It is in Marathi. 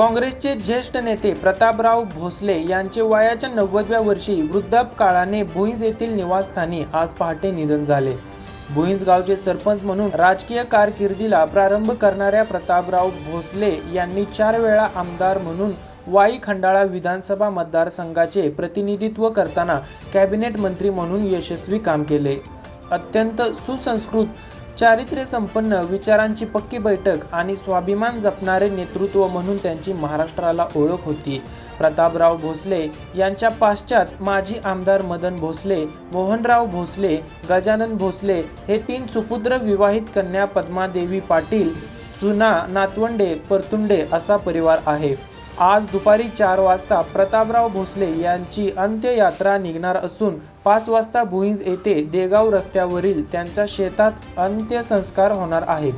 काँग्रेसचे ज्येष्ठ नेते प्रतापराव भोसले यांचे वयाच्या नव्वदव्या वर्षी वृद्धापकाळाने भुईंज येथील निवासस्थानी आज पहाटे निधन झाले. भुईंज गावचे सरपंच म्हणून राजकीय कारकिर्दीला प्रारंभ करणाऱ्या प्रतापराव भोसले यांनी चार वेळा आमदार म्हणून वाई खंडाळा विधानसभा मतदारसंघाचे प्रतिनिधित्व करताना कॅबिनेट मंत्री म्हणून यशस्वी काम केले. अत्यंत सुसंस्कृत चारित्र्य संपन्न विचारांची पक्की बैठक आणि स्वाभिमान जपणारे नेतृत्व म्हणून त्यांची महाराष्ट्राला ओळख होती. प्रतापराव भोसले यांच्या पाश्चात माजी आमदार मदन भोसले मोहनराव भोसले गजानन भोसले हे तीन सुपुत्र विवाहित कन्या पद्मादेवी पाटील सुना नातवंडे परतुंडे असा परिवार आहे. आज दुपारी चार वाजता प्रतापराव भोसले यांची अंत्ययात्रा निघणार असून पाच वाजता भुईंज येथे देगाव रस्त्यावरील त्यांच्या शेतात अंत्यसंस्कार होणार आहेत.